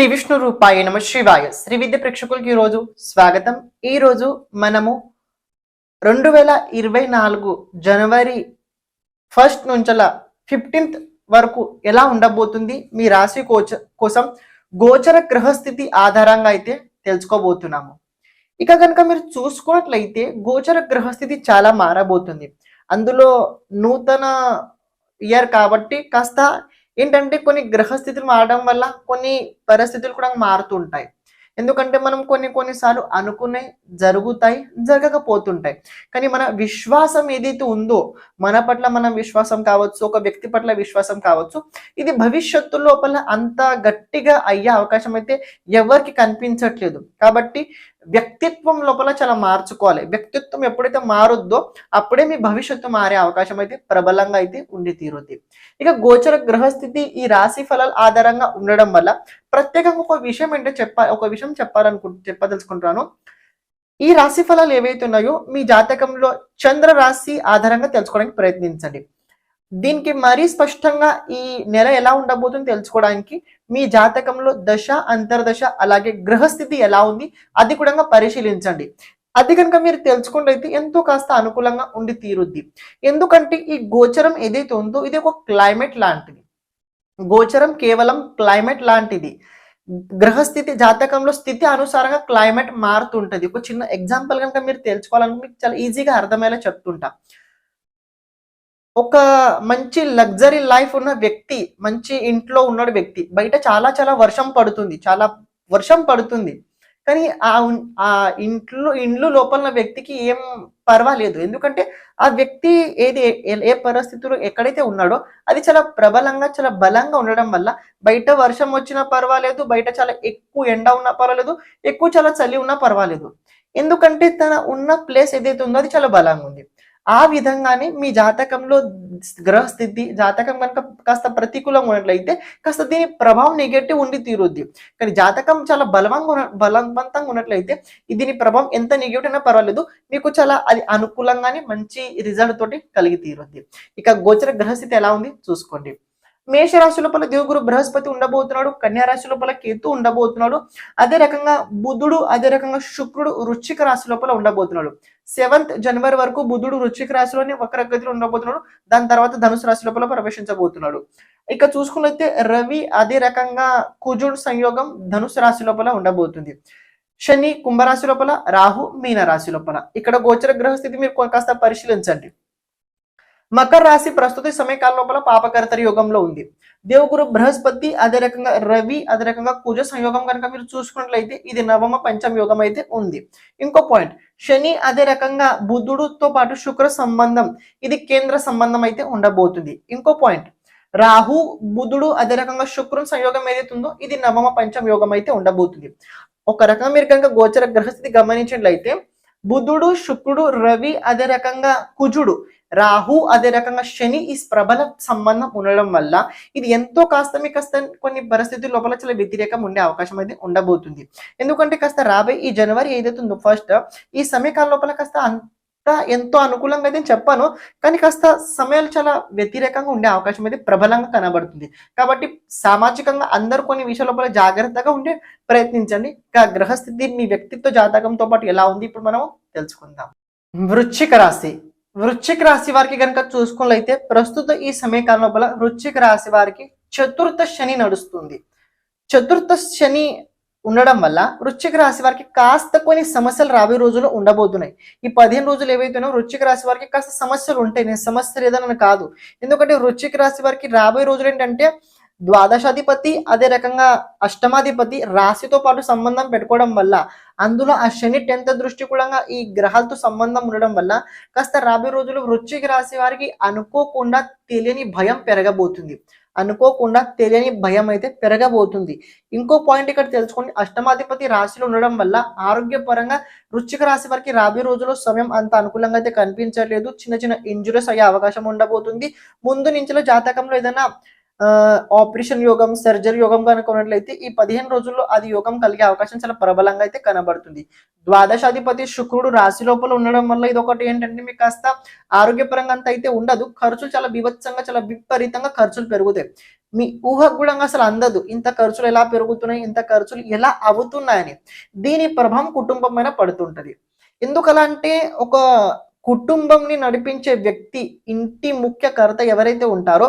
శ్రీ విష్ణు రూపాయ నమ శివాయ. శ్రీ విద్య ప్రేక్షకులకి ఈరోజు స్వాగతం. ఈరోజు మనము రెండు వేల ఇరవై నాలుగు జనవరి ఫస్ట్ నుంచల ఫిఫ్టీన్త్ వరకు ఎలా ఉండబోతుంది మీ రాశి కోచ కోసం గోచర గ్రహస్థితి ఆధారంగా అయితే తెలుసుకోబోతున్నాము. ఇక కనుక మీరు చూసుకున్నట్లయితే గోచర గ్రహస్థితి చాలా మారబోతుంది. అందులో నూతన ఇయర్ కాబట్టి కాస్త ఏంటంటే కొన్ని గ్రహస్థితులు మారడం వల్ల కొన్ని పరిస్థితులు కూడా మారుతుంటాయి. ఎందుకంటే మనం కొన్ని కొన్నిసార్లు అనుకునే జరుగుతాయి జరగకపోతుంటాయి. కానీ మన విశ్వాసం ఏదైతే ఉందో మన పట్ల మన విశ్వాసం కావచ్చు ఒక వ్యక్తి పట్ల విశ్వాసం కావచ్చు ఇది భవిష్యత్తు లోపల అంత గట్టిగా అయ్యే అవకాశం అయితే ఎవరికి కనిపించట్లేదు. కాబట్టి వ్యక్తిత్వం లోపల చాలా మార్చుకోవాలి. వ్యక్తిత్వం ఎప్పుడైతే మారుద్దో అప్పుడే మీ భవిష్యత్తు మారే అవకాశం అయితే ప్రబలంగా అయితే ఉండి తీరుద్ది. ఇక గోచర గ్రహస్థితి ఈ రాశి ఫలాల ఆధారంగా ఉండడం వల్ల ప్రత్యేకంగా ఒక విషయం ఏంటో చెప్ప ఒక విషయం చెప్పాలనుకు చెప్పదలుచుకుంటున్నాను. ఈ రాశి ఫలాలు ఏవైతే ఉన్నాయో మీ జాతకంలో చంద్ర రాశి ఆధారంగా తెలుసుకోవడానికి ప్రయత్నించండి. దీనికి మరీ స్పష్టంగా ఈ నెల ఎలా ఉండబోతుందో తెలుసుకోవడానికి మీ జాతకంలో దశ అంతర్దశ అలాగే గ్రహస్థితి ఎలా ఉంది అది కూడా పరిశీలించండి. అది కనుక మీరు తెలుసుకుంటే ఎంతో కాస్త అనుకూలంగా ఉండి తీరుద్ది. ఎందుకంటే ఈ గోచరం ఏదైతే ఉందో ఇది ఒక క్లైమేట్ లాంటిది. గోచరం కేవలం క్లైమేట్ లాంటిది. గ్రహస్థితి జాతకంలో స్థితి అనుసారంగా క్లైమేట్ మారుతుంటది. ఒక చిన్న ఎగ్జాంపుల్ కనుక మీరు తెలుసుకోవాలనుకుంటే మీకు చాలా ఈజీగా అర్థమయ్యేలా చెప్తుంటా. ఒక మంచి లగ్జరీ లైఫ్ ఉన్న వ్యక్తి మంచి ఇంట్లో ఉన్నాడు వ్యక్తి బయట చాలా చాలా వర్షం పడుతుంది చాలా వర్షం పడుతుంది. కానీ ఆ ఆ ఇంట్లో ఇండ్లు లోపల ఉన్న వ్యక్తికి ఏం పర్వాలేదు. ఎందుకంటే ఆ వ్యక్తి ఏది ఏ- ఏ పరిస్థితుల్లో ఎక్కడైతే ఉన్నాడో అది చాలా ప్రబలంగా చాలా బలంగా ఉండడం వల్ల బయట వర్షం వచ్చినా పర్వాలేదు బయట చాలా ఎక్కువ ఎండ ఉన్నా పర్వాలేదు ఎక్కువ చాలా చలి ఉన్నా పర్వాలేదు. ఎందుకంటే తన ఉన్న ప్లేస్ ఏదైతే ఉందో అది చాలా బలంగా ఉంది. ఆ విధంగానే మీ జాతకంలో గ్రహస్థితి జాతకం కనుక కాస్త ప్రతికూలంగా ఉన్నట్లయితే కాస్త దీని ప్రభావం నెగటివ్ ఉండి తీరుద్ది. కానీ జాతకం చాలా బలవంగా ఉన్న బలవంతంగా ఉన్నట్లయితే దీని ప్రభావం ఎంత నెగిటివ్ అయినా పర్వాలేదు. మీకు చాలా అది అనుకూలంగానే మంచి రిజల్ట్ తోటి కలిగి తీరుద్ది. ఇక గోచర గ్రహస్థితి ఎలా ఉంది? చూసుకోండి. మేష రాశి లోపల దేవుగురు బృహస్పతి ఉండబోతున్నాడు కన్యా రాశి లోపల కేతు ఉండబోతున్నాడు అదే రకంగా బుధుడు అదే రకంగా శుక్రుడు వృశ్చిక రాశి లోపల ఉండబోతున్నాడు. సెవెంత్ జనవరి వరకు బుధుడు వృశ్చిక రాశిలోని వక్రగతిలో ఉండబోతున్నాడు దాని తర్వాత ధనుసు రాశి లోపల ప్రవేశించబోతున్నాడు. ఇక చూసుకున్నైతే రవి అదే రకంగా కుజుడు సంయోగం ధనుసు రాశి లోపల ఉండబోతుంది. శని కుంభరాశి లోపల రాహు మీన రాశి లోపల. ఇక్కడ గోచర గ్రహ స్థితి మీరు కాస్త పరిశీలించండి. మకర రాశి ప్రస్తుత సమయకాల లోపల పాపకర్తరి యోగంలో ఉంది. దేవుగురు బృహస్పతి అదే రకంగా రవి అదే రకంగా కుజ సంయోగం కనుక మీరు చూసుకున్నట్లయితే ఇది నవమ పంచమ యోగం అయితే ఉంది. ఇంకో పాయింట్ శని అదే రకంగా బుధుడుతో పాటు శుక్ర సంబంధం ఇది కేంద్ర సంబంధం అయితే ఉండబోతుంది. ఇంకో పాయింట్ రాహు బుధుడు అదే రకంగా శుక్రుని సంయోగం ఏదైతే ఉందో ఇది నవమ పంచమ యోగం అయితే ఉండబోతుంది. ఒక రకంగా మీరు కనుక గోచర గ్రహస్థితి గమనించినట్లయితే బుధుడు శుక్రుడు రవి అదే రకంగా కుజుడు రాహు అదే రకంగా శని ఈ ప్రబల సంబంధం ఉండడం వల్ల ఇది ఎంతో కాస్త మీ కాస్త కొన్ని పరిస్థితుల లోపల చాలా వ్యతిరేకం ఉండే అవకాశం అయితే ఉండబోతుంది. ఎందుకంటే కాస్త రాబోయే ఈ జనవరి ఏదైతే ఉందో ఫస్ట్ ఈ సమయకాల లోపల కాస్త అంత ఎంతో అనుకూలంగా అయితే చెప్పాను. కానీ కాస్త సమయాలు చాలా వ్యతిరేకంగా ఉండే అవకాశం అయితే ప్రబలంగా కనబడుతుంది. కాబట్టి సామాజికంగా అందరూ కొన్ని విషయాల లోపల జాగ్రత్తగా ఉండే ప్రయత్నించండి. గ్రహస్థితి మీ వ్యక్తిత్వ జాతకంతో పాటు ఎలా ఉంది? ఇప్పుడు మనం తెలుసుకుందాం. వృశ్చిక రాశి. వృశ్చిక రాశి వారికి కనుక చూసుకున్నట్లయితే ప్రస్తుత ఈ సమయకాలం లోపల వృశ్చిక రాశి వారికి చతుర్థ శని నడుస్తుంది. చతుర్థ శని ఉండడం వల్ల వృశ్చిక రాశి వారికి కాస్త కొన్ని సమస్యలు రాబోయే రోజుల్లో ఉండబోతున్నాయి. ఈ పదిహేను రోజులు ఏవైతేనో వృశ్చిక రాశి వారికి కాస్త సమస్యలు ఉంటాయి. నేను సమస్యలు ఏదైనా కాదు. ఎందుకంటే వృశ్చిక రాశి వారికి రాబోయే రోజులు ఏంటంటే ద్వాదశాధిపతి అదే రకంగా అష్టమాధిపతి రాశితో పాటు సంబంధం పెట్టుకోవడం వల్ల అందులో ఆ శని టెన్త్ దృష్టి కూడా ఈ గ్రహాలతో సంబంధం ఉండడం వల్ల కాస్త రాబోయే రోజులు వృశ్చిక రాశి వారికి అనుకోకుండా తెలియని భయం పెరగబోతుంది. అనుకోకుండా తెలియని భయం అయితే పెరగబోతుంది. ఇంకో పాయింట్ ఇక్కడ తెలుసుకోండి అష్టమాధిపతి రాశిలో ఉండడం వల్ల ఆరోగ్యపరంగా వృశ్చిక రాశి వారికి రాబోయే రోజుల్లో సమయం అంత అనుకూలంగా అయితే కనిపించట్లేదు చిన్న చిన్న ఇంజురీస్ అయ్యే అవకాశం ఉండబోతుంది. ముందు నుంచిలో జాతకంలో ఏదైనా ఆపరేషన్ యోగం సర్జరీ యోగం కనుక్కున్నట్లయితే ఈ పదిహేను రోజుల్లో అది యోగం కలిగే అవకాశం చాలా ప్రబలంగా అయితే కనబడుతుంది. ద్వాదశాధిపతి శుక్రుడు రాశి లోపల ఉండడం వల్ల ఇది ఒకటి ఏంటంటే మీకు కాస్త ఆరోగ్యపరంగా అంత అయితే ఉండదు. ఖర్చులు చాలా బీభత్సంగా చాలా విపరీతంగా ఖర్చులు పెరుగుతాయి. మీ ఊహకు కూడా అసలు అందదు. ఇంత ఖర్చులు ఎలా పెరుగుతున్నాయి? ఇంత ఖర్చులు ఎలా అవుతున్నాయని. దీని ప్రభావం కుటుంబం పైన పడుతుంటది. ఎందుకలా అంటే ఒక కుటుంబంని నడిపించే వ్యక్తి ఇంటి ముఖ్య కర్త ఎవరైతే ఉంటారో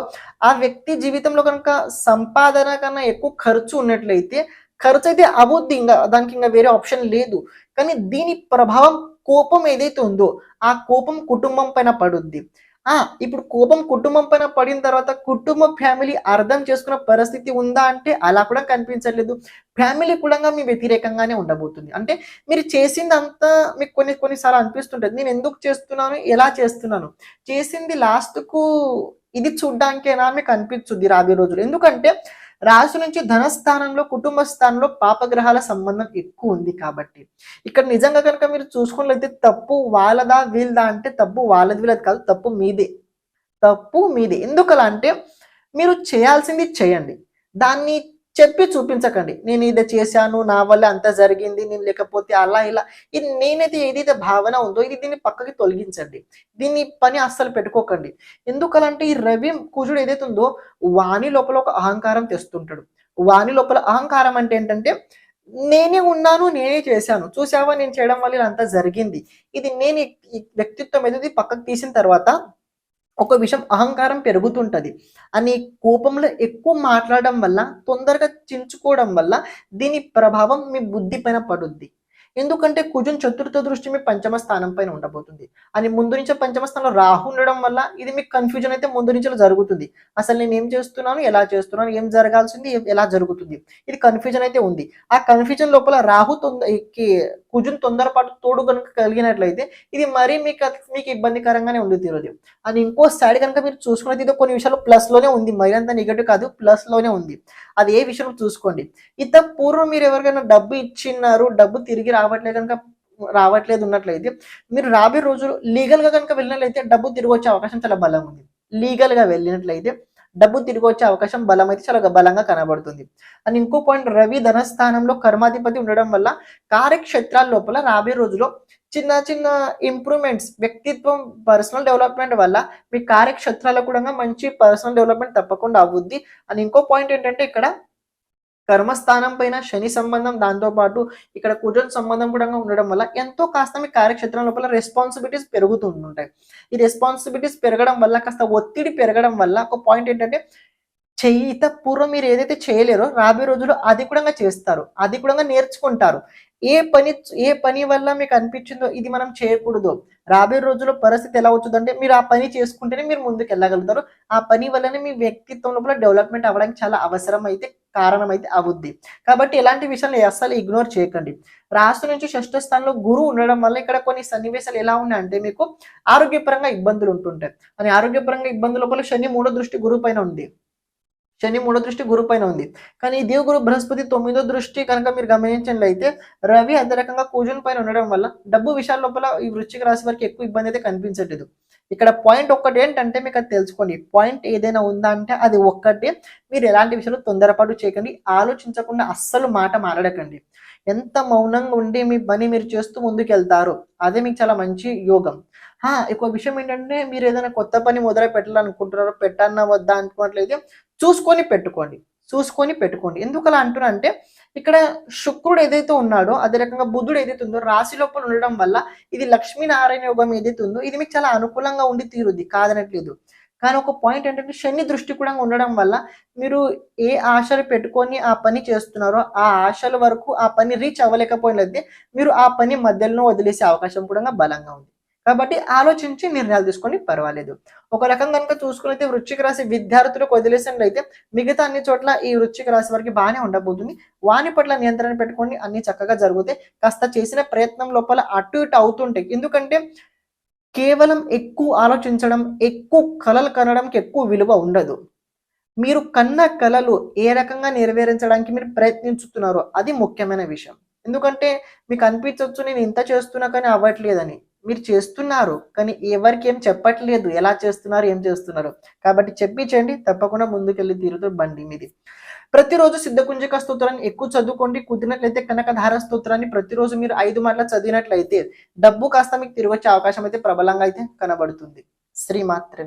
ఆ వ్యక్తి జీవితంలో కనుక సంపాదన కన్నా ఎక్కువ ఖర్చు ఉన్నట్లయితే ఖర్చు అయితే అవుద్ది ఇంకా దానికి ఇంకా వేరే ఆప్షన్ లేదు. కానీ దీని ప్రభావం కోపం ఏదైతే ఉందో ఆ కోపం కుటుంబం పైన పడుద్ది. ఇప్పుడు కోపం కుటుంబం పైన పడిన తర్వాత కుటుంబ ఫ్యామిలీ అర్థం చేసుకున్న పరిస్థితి ఉందా అంటే అలా కూడా కనిపించట్లేదు ఫ్యామిలీ కూడా మీ వ్యతిరేకంగానే ఉండబోతుంది. అంటే మీరు చేసిందంతా మీకు కొన్ని కొన్నిసార్లు అనిపిస్తుంటుంది. నేను ఎందుకు చేస్తున్నాను? ఎలా చేస్తున్నాను? చేసింది లాస్ట్కు ఇది చూడ్డానికేనా? మీకు అనిపించుద్ది రాబోయే రోజులు. ఎందుకంటే రాశి నుంచి ధనస్థానంలో కుటుంబ స్థానంలో పాపగ్రహాల సంబంధం ఎక్కువ ఉంది కాబట్టి. ఇక్కడ నిజంగా కనుక మీరు చూసుకున్నట్లయితే తప్పు వాళ్ళదా వీళ్ళదా అంటే తప్పు వాళ్ళది వీళ్ళది కాదు తప్పు మీదే. తప్పు మీదే. ఎందుకలా అంటే మీరు చేయాల్సింది చేయండి. దాన్ని చెప్పి చూపించకండి. నేను ఇది చేశాను నా వల్ల అంత జరిగింది నేను లేకపోతే అలా ఇలా. ఇది నేనైతే ఏదైతే భావన ఉందో ఇది దీన్ని పక్కకి తొలగించండి. దీన్ని పని అస్సలు పెట్టుకోకండి. ఎందుకలంటే ఈ రవి కుజుడు ఏదైతే ఉందో వాణి లోపల ఒక అహంకారం తెస్తుంటాడు. వాణి లోపల అహంకారం అంటే ఏంటంటే నేనే ఉన్నాను నేనే చేశాను. చూసావా నేను చేయడం వల్ల అంతా జరిగింది. ఇది నేను ఈ- ఈ వ్యక్తిత్వం ఏదైతే పక్కకు తీసిన తర్వాత ఒక విషయం అహంకారం పెరుగుతుంటది. అని కోపంలో ఎక్కువ మాట్లాడడం వల్ల తొందరగా చించుకోవడం వల్ల దీని ప్రభావం మీ బుద్ధి పైన పడుద్ది. ఎందుకంటే కుజున్ చతుర్థ దృష్టి మీ పంచమ స్థానం పైన ఉండబోతుంది. అని ముందు నుంచే పంచమ స్థానంలో రాహు ఉండడం వల్ల ఇది మీకు కన్ఫ్యూజన్ అయితే ముందు నుంచి జరుగుతుంది. అసలు నేను ఏం చేస్తున్నాను ఎలా చేస్తున్నాను ఏం జరగాల్సింది ఎలా జరుగుతుంది? ఇది కన్ఫ్యూజన్ అయితే ఉంది. ఆ కన్ఫ్యూజన్ లోపల రాహు తొంద కుజున్ తొందరపాటు తోడు కనుక కలిగినట్లయితే ఇది మరీ మీకు మీకు ఇబ్బందికరంగానే ఉంది తీరోజు అని ఇంకో సైడ్ కనుక మీరు చూసుకున్నది ఇది కొన్ని విషయాలు ప్లస్లోనే ఉంది. మరి అంత నెగటివ్ కాదు ప్లస్లోనే ఉంది. అది ఏ విషయం చూసుకోండి. ఇంత పూర్వం మీరు ఎవరికైనా డబ్బు ఇచ్చిన్నారు డబ్బు తిరిగి రావట్లేదు కనుక రావట్లేదు ఉన్నట్లయితే మీరు రాబోయే రోజులు లీగల్గా కనుక వెళ్ళినట్లయితే డబ్బు తిరిగి వచ్చే అవకాశం చాలా బలం ఉంది. లీగల్గా వెళ్ళినట్లయితే డబ్బు తిరిగి వచ్చే అవకాశం బలం అయితే చాలా బలంగా కనబడుతుంది. అండ్ ఇంకో పాయింట్ రవి ధనస్థానంలో కర్మాధిపతి ఉండడం వల్ల కార్యక్షేత్రాల లోపల రాబోయే రోజులో చిన్న చిన్న ఇంప్రూవ్మెంట్స్ వ్యక్తిత్వం పర్సనల్ డెవలప్మెంట్ వల్ల మీ కార్యక్షేత్రాలకు కూడా మంచి పర్సనల్ డెవలప్మెంట్ తప్పకుండా అవుద్ది. అండ్ ఇంకో పాయింట్ ఏంటంటే ఇక్కడ కర్మస్థానం పైన శని సంబంధం దాంతో పాటు ఇక్కడ కుజన్ సంబంధం కూడా ఉండడం వల్ల ఎంతో కాస్త మీ కార్యక్షేత్రం లోపల రెస్పాన్సిబిలిటీస్ పెరుగుతుంటాయి ఈ రెస్పాన్సిబిలిటీస్ పెరగడం వల్ల కాస్త ఒత్తిడి పెరగడం వల్ల ఒక పాయింట్ ఏంటంటే చేయిత పూర్వం మీరు ఏదైతే చేయలేరో రాబోయే రోజుల్లో అది కూడా చేస్తారు అది కూడా నేర్చుకుంటారు. ఏ పని ఏ పని వల్ల మీకు అనిపించిందో ఇది మనం చేయకూడదు. రాబోయే రోజుల్లో పరిస్థితి ఎలా అవుతుందంటే మీరు ఆ పని చేసుకుంటేనే మీరు ముందుకు వెళ్ళగలుగుతారు. ఆ పని వల్లనే మీ వ్యక్తిత్వం లోపల డెవలప్మెంట్ అవ్వడానికి చాలా అవసరం అయితే కారణం అయితే అవుద్ది. కాబట్టి ఎలాంటి విషయాలు అస్సలు ఇగ్నోర్ చేయకండి. రాష్ట్రం నుంచి షష్ఠ స్థానంలో గురువు ఉండడం వల్ల ఇక్కడ కొన్ని సన్నివేశాలు ఎలా ఉన్నాయంటే మీకు ఆరోగ్యపరంగా ఇబ్బందులు ఉంటుంటాయి. అని ఆరోగ్యపరంగా ఇబ్బందుల లోపల శని మూడో దృష్టి గురువు పైన ఉంది. శని మూడో దృష్టి గురు పైన ఉంది. కానీ దేవు దేవగురు బృహస్పతి తొమ్మిదో దృష్టి కనుక మీరు గమనించినట్లయితే రవి అదే రకంగా కూజున్ పైన ఉండడం వల్ల డబ్బు విషయాల లోపల ఈ వృశ్చిక రాశి వారికి ఎక్కువ ఇబ్బంది అయితే కనిపించట్లేదు. ఇక్కడ పాయింట్ ఒక్కటి ఏంటంటే మీకు అది తెలుసుకోండి. పాయింట్ ఏదైనా ఉందా అంటే అది ఒక్కటే. మీరు ఎలాంటి విషయాలు తొందరపాటు చేయకండి. ఆలోచించకుండా అస్సలు మాట మాట్లాడకండి. ఎంత మౌనంగా ఉండి మీ పని మీరు చేస్తూ ముందుకెళ్తారు అదే మీకు చాలా మంచి యోగం. ఒక ఇంకో విషయం ఏంటంటే మీరు ఏదైనా కొత్త పని మొదలు పెట్టాలనుకుంటున్నారో పెట్టన్నా వద్దా అనుకున్నట్లయితే చూసుకొని పెట్టుకోండి. చూసుకొని పెట్టుకోండి. ఎందుకు అలా అంటున్నా అంటే ఇక్కడ శుక్రుడు ఏదైతే ఉన్నాడో అదే రకంగా బుధుడు ఏదైతే ఉందో రాశి లోపల ఉండడం వల్ల ఇది లక్ష్మీనారాయణ యోగం ఏదైతే ఉందో ఇది మీకు చాలా అనుకూలంగా ఉండి తీరుద్ది. కాదనట్లేదు. కానీ ఒక పాయింట్ ఏంటంటే శని దృష్టి కూడా ఉండడం వల్ల మీరు ఏ ఆశలు పెట్టుకొని ఆ పని చేస్తున్నారో ఆ ఆశల వరకు ఆ పని రీచ్ అవ్వలేకపోయినదే మీరు ఆ పని మధ్యలో వదిలేసే అవకాశం కూడా బలంగా ఉంది. కాబట్టి ఆలోచించి నిర్ణయాలు తీసుకొని పర్వాలేదు. ఒక రకం కనుక చూసుకున్నైతే వృశ్చిక రాశి విద్యార్థులకు వదిలేసినట్లయితే మిగతా అన్ని చోట్ల ఈ వృశ్చిక రాశి వారికి బాగానే ఉండబోతుంది. వాని పట్ల నియంత్రణ పెట్టుకొని అన్ని చక్కగా జరుగుతాయి. కాస్త చేసిన ప్రయత్నం లోపల అటు ఇటు అవుతుంటాయి. ఎందుకంటే కేవలం ఎక్కువ ఆలోచించడం ఎక్కువ కళలు కనడానికి ఎక్కువ విలువ ఉండదు. మీరు కన్న కళలు ఏ రకంగా నెరవేరించడానికి మీరు ప్రయత్నించుతున్నారో అది ముఖ్యమైన విషయం. ఎందుకంటే మీకు అనిపించవచ్చు నేను ఇంత చేస్తున్నా కానీ అవ్వట్లేదని. మీరు చేస్తున్నారు కానీ ఎవరికి ఏం చెప్పట్లేదు ఎలా చేస్తున్నారు ఏం చేస్తున్నారు. కాబట్టి చెప్పించండి తప్పకుండా ముందుకెళ్ళి తీరుతో బండి మీది. ప్రతిరోజు సిద్ధకుంజక స్తోత్రాన్ని ఎక్కువ చదువుకోండి కుదిరినట్లయితే కనకధార స్తోత్రాన్ని ప్రతిరోజు మీరు ఐదు మాటలు చదివినట్లయితే డబ్బు కాస్త మీకు తిరిగి వచ్చే అవకాశం అయితే ప్రబలంగా అయితే కనబడుతుంది. శ్రీమాత్రే